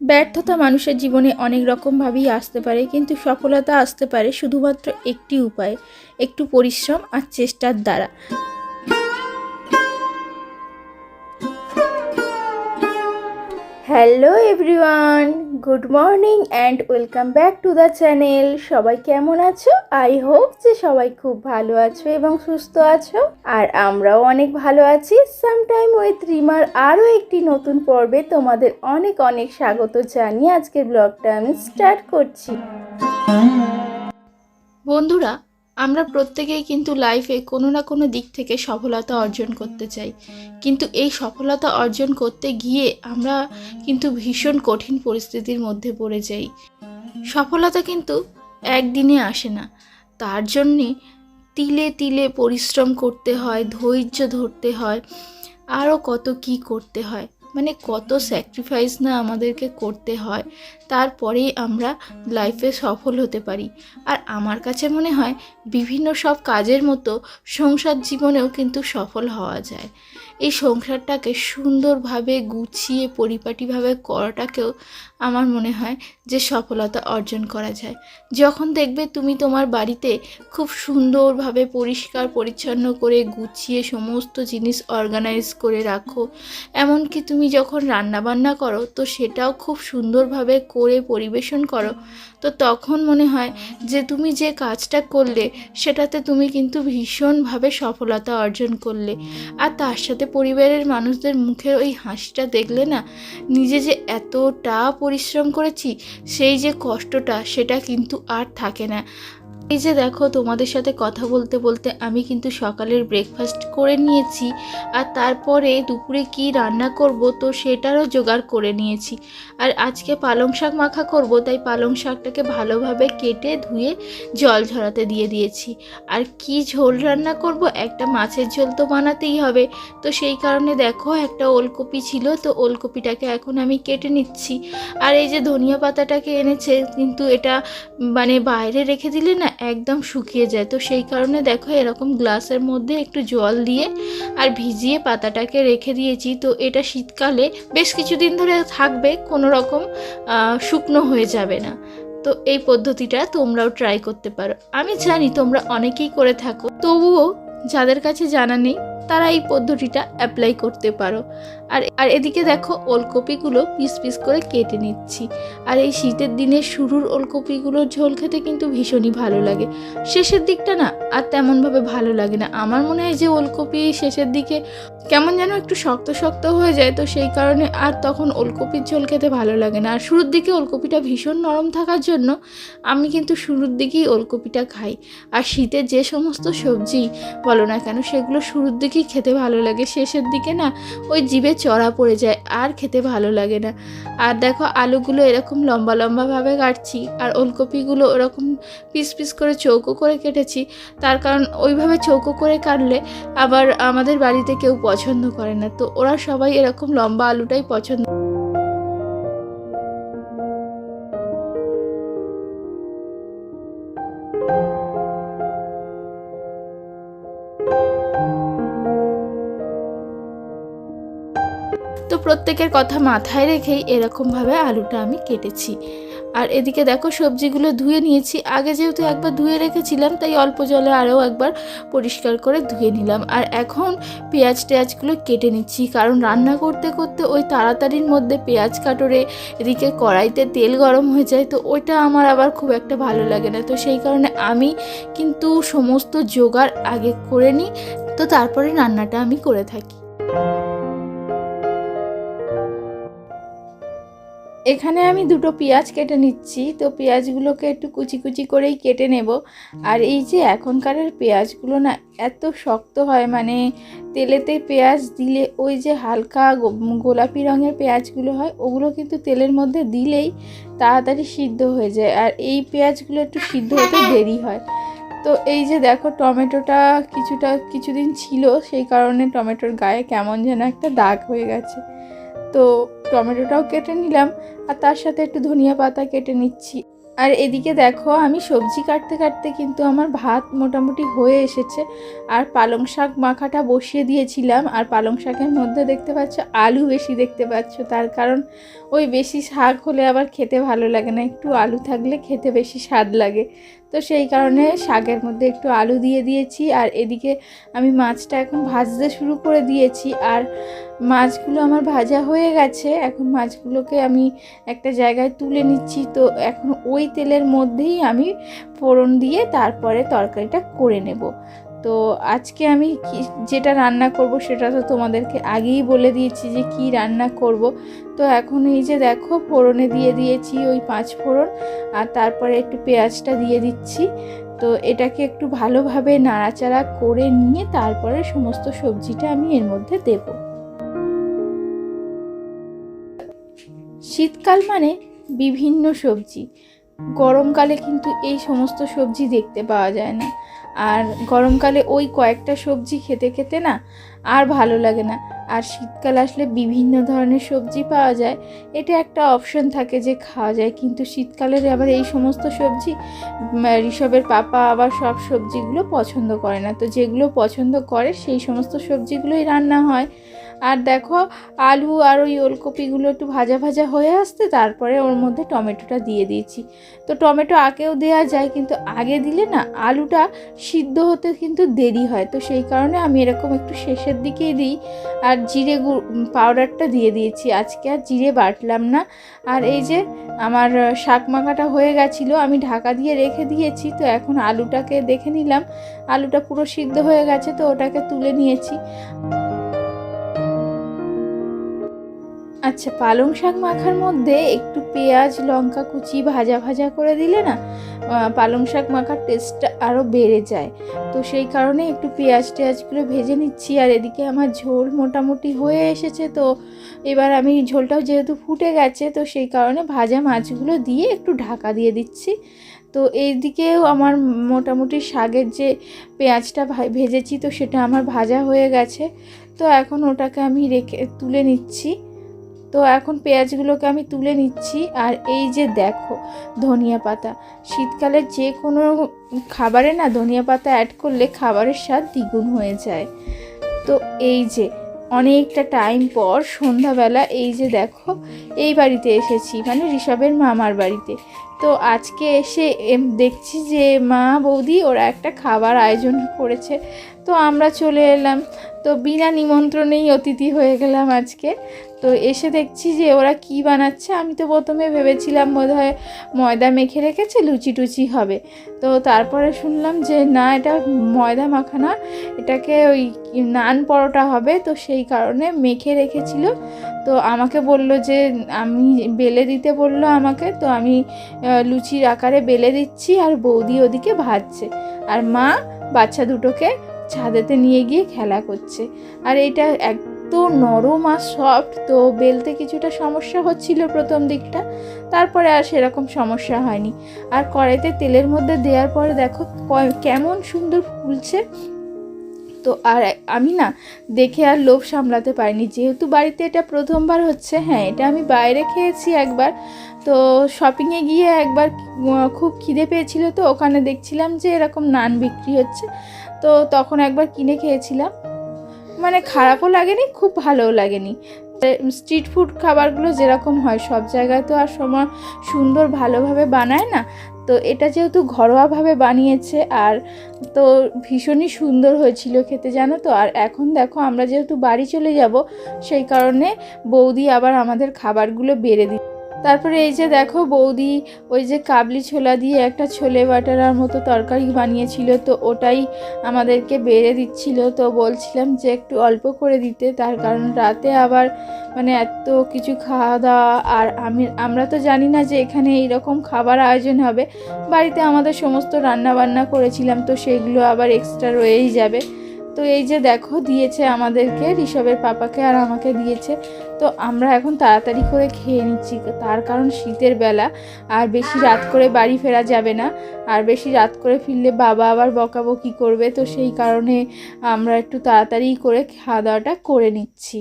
ব্যর্থতা মানুষের জীবনে অনেক রকমভাবেই আসতে পারে, কিন্তু সফলতা আসতে পারে শুধুমাত্র একটি উপায়, একটু পরিশ্রম আর চেষ্টার দ্বারা। Hello everyone, good morning and welcome back to the channel. সবাই কেমন আছো? আই হোপ যে সবাই খুব ভালো আছো এবং সুস্থ আছো। আর আমরাও অনেক ভালো আছি। সামটাইম উইথ রিমার আরও একটি নতুন পর্বে তোমাদের অনেক অনেক স্বাগত জানিয়ে আজকের ব্লগটা আমি স্টার্ট করছি। বন্ধুরা আমরা প্রত্যেকেই কিন্তু লাইফে কোনো না কোনো দিক থেকে সফলতা অর্জন করতে চাই। কিন্তু এই সফলতা অর্জন করতে গিয়ে আমরা কিন্তু ভীষণ কঠিন পরিস্থিতির মধ্যে পড়ে যাই। সফলতা কিন্তু একদিনে আসে না। তার জন্যে তিলে তিলে পরিশ্রম করতে হয়, ধৈর্য ধরতে হয় আরও কত কি করতে হয়। মানে কত স্যাক্রিফাইস না আমাদেরকে করতে হয়, তারপরেই আমরা লাইফে সফল হতে পারি। আর আমার কাছে মনে হয়, বিভিন্ন সব কাজের মতো সংসার জীবনেও কিন্তু সফল হওয়া যায়। এই সংসারটাকে সুন্দরভাবে গুছিয়ে, পরিপাটিভাবে করাটাকেও আমার মনে হয় যে সফলতা অর্জন করা যায়। যখন দেখবে তুমি তোমার বাড়িতে খুব সুন্দরভাবে পরিষ্কার, পরিচ্ছন্ন করে গুছিয়ে সমস্ত জিনিস অর্গানাইজ করে রাখো, এমনকি তুমি যখন রান্নাবান্না করো, তো সেটাও খুব সুন্দরভাবে করে পরিবেশন করো, তো তখন মনে হয় যে তুমি যে কাজটা করলে, সেটাতে তুমি কিন্তু ভীষণভাবে সফলতা অর্জন করলে। আর তার সাথে পরিবারের মানুষদের মুখের ওই হাসিটা দেখলে না, নিজে যে এতটা পরিশ্রম করেছি, সেই যে কষ্টটা, সেটা কিন্তু আর থাকে না। এই যে দেখো, তোমাদের সাথে কথা বলতে বলতে আমি কিন্তু সকালের ব্রেকফাস্ট করে নিয়েছি আর তারপরে দুপুরে কি রান্না করব তো সেটারও জোগাড় করে নিয়েছি। আর আজকে পালং শাক মাখা করব, তাই পালং শাকটাকে ভালোভাবে কেটে ধুয়ে জল ঝরাতে দিয়ে দিয়েছি। আর কি ঝোল রান্না করব, একটা মাছের ঝোল তো বানাতেই হবে। তো সেই কারণে দেখো, একটা ওলকপি ছিল, তো ওলকপিটাকে এখন আমি কেটে নিচ্ছি। আর এই যে ধনিয়া পাতাটাকে এনেছে, কিন্তু এটা মানে বাইরে রেখে দিলে না একদম শুকিয়ে যায়। তো সেই কারণে দেখো এরকম গ্লাসের মধ্যে একটু জল দিয়ে আর ভিজিয়ে পাতাটাকে রেখে দিয়েছি। তো এটা শীতকালে বেশ কিছুদিন ধরে থাকবে, কোনো রকম শুকনো হয়ে যাবে না। তো এই পদ্ধতিটা তোমরাও ট্রাই করতে পারো। আমি জানি তোমরা অনেকেই করে থাকো। তবুও যাদের কাছে জানা নেই তারা এই পদ্ধতিটা অ্যাপ্লাই করতে পারো। আর আর এদিকে দেখো ওলকপিগুলো পিস পিস করে কেটে নিচ্ছি। আর এই শীতের দিনে শুরুর ওলকপিগুলোর ঝোল খেতে কিন্তু ভীষণই ভালো লাগে। শেষের দিকটা না আর তেমনভাবে ভালো লাগে না। আমার মনে হয় যে ওলকপি শেষের দিকে কেমন যেন একটু শক্ত শক্ত হয়ে যায়, তো সেই কারণে আর তখন ওলকপির ঝোল খেতে ভালো লাগে না। আর শুরুর দিকে ওলকপিটা ভীষণ নরম থাকার জন্য আমি কিন্তু শুরুর দিকেই ওলকপিটা খাই। আর শীতের যে সমস্ত সবজি বলো না কেন, সেগুলো শুরুর দিকেই খেতে ভালো লাগে? শেষের দিকে না ওই জিভে চড়া পড়ে যায়, আর খেতে ভালো লাগে না। আর দেখো আলুগুলো এরকম লম্বা লম্বাভাবে কাটছি, আর ওলকপিগুলো ওরকম পিস পিস করে চৌকো করে কেটেছি। তার কারণ ওইভাবে চৌকো করে কাটলে আবার আমাদের বাড়িতে কেউ পছন্দ করে না। তো ওরা সবাই এরকম লম্বা আলুটাই পছন্দ প্রত্যেকের কথা মাথায় রেখেই এরকমভাবে আলুটা আমি কেটেছি। আর এদিকে দেখো সবজিগুলো ধুয়ে নিয়েছি। আগে যেহেতু একবার ধুয়ে রেখেছিলাম, তাই অল্প জলে আরও একবার পরিষ্কার করে ধুয়ে নিলাম। আর এখন পেঁয়াজ টেয়াজগুলো কেটে নিচ্ছি, কারণ রান্না করতে করতে ওই তাড়াতাড়ির মধ্যে পেঁয়াজ কাটরে এদিকে কড়াইতে তেল গরম হয়ে যায়, তো ওইটা আমার আবার খুব একটা ভালো লাগে না। তো সেই কারণে আমি কিন্তু সমস্ত জোগাড় আগে করে নিই, তো তারপরে রান্নাটা আমি করে থাকি। এখানে আমি দুটো পেঁয়াজ কেটে নিচ্ছি। তো পেঁয়াজগুলোকে একটু কুচি কুচি করেই কেটে নেব। আর এই যে এখনকারের পেঁয়াজগুলো না এত শক্ত হয় মানে তেলেতে পেঁয়াজ দিলে ওই যে হালকা গোলাপি রঙের পেঁয়াজগুলো হয়, ওগুলো কিন্তু তেলের মধ্যে দিলেই তাড়াতাড়ি সিদ্ধ হয়ে যায়। আর এই পেঁয়াজগুলো একটু সিদ্ধ হতে দেরি হয়। তো এই যে দেখো টমেটোটা কিছুটা, কিছুদিন ছিল, সেই কারণে টমেটোর গায়ে কেমন যেন একটা দাগ হয়ে গেছে। তো টমেটোটাও কেটে নিলাম আর তার সাথে একটু ধনিয়া পাতা কেটে নিচ্ছি। আর এদিকে দেখো, আমি সবজি কাটতে কাটতে কিন্তু আমার ভাত মোটামুটি হয়ে এসেছে। আর পালং শাক মাখাটা বসিয়ে দিয়েছিলাম। আর পালং শাকের মধ্যে দেখতে পাচ্ছ, আলু বেশি দেখতে পাচ্ছ। তার কারণ ওই বেশি শাক হলে আবার খেতে ভালো লাগে না। একটু আলু থাকলে খেতে বেশি স্বাদ লাগে। তো সেই কারণে শাকের মধ্যে একটু আলু দিয়ে দিয়েছি আর এদিকে আমি মাছটা এখন ভাজতে শুরু করে দিয়েছি আর মাছগুলো আমার ভাজা হয়ে গেছে। এখন মাছগুলোকে আমি একটা জায়গায় তুলে নিচ্ছি। তো এখন ওই তেলের মধ্যেই আমি ফোড়ন দিয়ে তারপরে তরকারিটা করে নেব। তো আজকে আমি যেটা রান্না করব সেটা তো তোমাদেরকে আগেই বলে দিয়েছি যে কি রান্না করব। তো এখন এই যে দেখো, ফোড়নে দিয়ে দিয়েছি ওই পাঁচ ফোড়ন আর তারপরে একটু পেঁয়াজটা দিয়ে দিচ্ছি। তো এটাকে একটু ভালোভাবে নাড়াচাড়া করে নিয়ে তারপরে সমস্ত সবজিটা আমি এর মধ্যে দেব। শীতকাল মানে বিভিন্ন সবজি। গরমকালে কিন্তু এই সমস্ত সবজি দেখতে পাওয়া যায় না। আর গরমকালে ওই কয়েকটা সবজি খেতে খেতে না আর ভালো লাগে না। আর শীতকাল আসলে বিভিন্ন ধরনের সবজি পাওয়া যায়। এটা একটা অপশন থাকে যে খাওয়া যায়। কিন্তু শীতকালের আবার এই সমস্ত সবজি ঋষভের পাপা আবার সব সবজিগুলো পছন্দ করে না। তো যেগুলো পছন্দ করে সেই সমস্ত সবজিগুলোই রান্না হয়। আর দেখো, আলু আর ওই ওলকপিগুলো একটু ভাজা ভাজা হয়ে আসতে তারপরে ওর মধ্যে টমেটোটা দিয়ে দিয়েছি। তো টমেটো আগেও দেওয়া যায় কিন্তু আগে দিলে না আলুটা সিদ্ধ হতে কিন্তু দেরি হয়। তো সেই কারণে আমি এরকম একটু শেষের দিকেই দিই। আর জিরে পাউডারটা দিয়ে দিয়েছি। আজকে আর জিরে বাটলাম না। আর এই যে আমার শাক মাখাটা হয়ে গেছিল, আমি ঢাকা দিয়ে রেখে দিয়েছি। তো এখন আলুটাকে দেখে নিলাম। আলুটা পুরো সিদ্ধ হয়ে গেছে, তো ওটাকে তুলে নিয়েছি। আচ্ছা পালং শাক মাখার মধ্যে একটু পেঁয়াজ, লঙ্কা কুচি ভাজা ভাজা করে দিলে না পালং শাক মাখার টেস্টটা আরও বেড়ে যায়। তো সেই কারণে একটু পেঁয়াজ টেয়াজগুলো ভেজে নিচ্ছি আর এদিকে আমার ঝোল মোটামুটি হয়ে এসেছে। তো এবার আমি ঝোলটাও যেহেতু ফুটে গেছে, তো সেই কারণে ভাজা মাছগুলো দিয়ে একটু ঢাকা দিয়ে দিচ্ছি। তো এইদিকেও আমার মোটামুটি শাকের যে পেঁয়াজটা ভেজেছি, তো সেটা আমার ভাজা হয়ে গেছে। তো এখন ওটাকে আমি রেখে, তুলে নিচ্ছি। তো এখন পেঁয়াজগুলোকে আমি তুলে নিচ্ছি আর এই যে দেখো ধনিয়া পাতা। শীতকালে যে কোনো খাবারে না ধনিয়া পাতা অ্যাড করলে খাবারের স্বাদ দ্বিগুণ হয়ে যায়। তো এই যে অনেকটা টাইম পর সন্ধ্যাবেলা এই যে দেখো এই বাড়িতে এসেছি মানে ঋষভের মামার বাড়িতে। তো আজকে এসে দেখছি যে মা বৌদি ওরা একটা খাবার আয়োজন করেছে। তো আমরা চলে এলাম। তো বিনা নিমন্ত্রণেই অতিথি হয়ে গেলাম আজকে। তো এসে দেখছি যে ওরা কি বানাচ্ছে। আমি তো প্রথমে ভেবেছিলাম বোধহয় ময়দা মেখে রেখেছে, লুচি টুচি হবে। তো তারপরে শুনলাম যে না, এটা ময়দা মাখানা, এটাকে ওই নান পরোটা হবে। তো সেই কারণে মেখে রেখেছিল। তো আমাকে বলল যে, আমি বেলে দিতে বলল আমাকে, তো আমি লুচির আকারে বেলে দিচ্ছি আর বৌদি ওদিকে ভাজছে। আর মা, বাচ্চা দুটোকে ছাদেতে নিয়ে গিয়ে খেলা করছে। আর এটা এত নরম আর সফট তো বেলতে কিছুটা সমস্যা হচ্ছিল প্রথম দিকটা, তারপরে আর সেরকম সমস্যা হয়নি। আর কড়াইতে তেলের মধ্যে দেওয়ার পরে দেখো কেমন সুন্দর ফুলছে। তো আর আমি না দেখে আর লোভ সামলাতে পারিনি। যেহেতু বাড়িতে এটা প্রথমবার হচ্ছে হ্যাঁ এটা আমি বাইরে খেয়েছি একবার। তো শপিংয়ে গিয়ে একবার খুব খিদে পেয়েছিল তো, ওখানে দেখছিলাম যে এরকম নান বিক্রি হচ্ছে। তো তখন একবার কিনে খেয়েছিলাম। মানে খারাপও লাগেনি, খুব ভালোও লাগেনি। স্ট্রিট ফুড খাবারগুলো যেরকম হয়, সব জায়গায় তো আর সময় সুন্দর ভালোভাবে বানায় না। তো এটা যেহেতু ঘরোয়াভাবে বানিয়েছে আর তো ভীষণই সুন্দর হয়েছিল খেতে জানো তো। আর এখন দেখো আমরা যেহেতু বাড়ি চলে যাব, সেই কারণে বৌদি আবার আমাদের খাবারগুলো বেড়ে দিচ্ছে। তারপরে এই যে দেখো বৌদি ওই যে কাবলি ছোলা দিয়ে একটা ছোলে বাটারার মতো তরকারি বানিয়েছিল, তো ওটাই আমাদেরকে বেড়ে দিচ্ছিল। তো বলছিলাম যে একটু অল্প করে দিতে, তার কারণ রাতে আবার মানে এত কিছু খাওয়া দাওয়া আর আমি, আমরা তো জানি না যে এখানে এইরকম খাবার আয়োজন হবে। বাড়িতে আমাদের সমস্ত রান্না বান্না করেছিলাম, তো সেগুলো আবার এক্সট্রা রয়েই যাবে। তো এই যে দেখো, দিয়েছে আমাদেরকে, ঋষভের পাপাকে আর আমাকে দিয়েছে। তো আমরা এখন তাড়াতাড়ি করে খেয়ে নিচ্ছি। তার কারণ শীতের বেলা, আর বেশি রাত করে বাড়ি ফেরা যাবে না। আর বেশি রাত করে ফিরলে বাবা আবার বকাবকি করবে। তো সেই কারণে আমরা একটু তাড়াতাড়ি করে খাওয়া দাওয়াটা করে নিচ্ছি।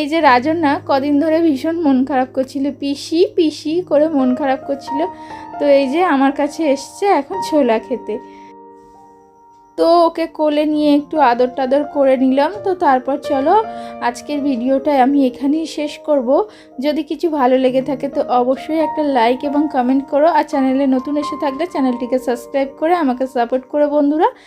এই যে রাজন না কদিন ধরে ভীষণ মন খারাপ করছিল, পিসি পিসি করে মন খারাপ করছিল। তো এই যে আমার কাছে এসছে এখন ছোলা খেতে। তো ওকে কোলে নিয়ে একটু আদর টাদর করে নিলাম। তো তারপর চলো আজকের ভিডিওটা আমি এখানেই শেষ করব। যদি কিছু ভালো লেগে থাকে তো অবশ্যই একটা লাইক এবং কমেন্ট করো। আর চ্যানেলে নতুন এসে থাকলে চ্যানেলটিকে সাবস্ক্রাইব করে আমাকে সাপোর্ট করো বন্ধুরা।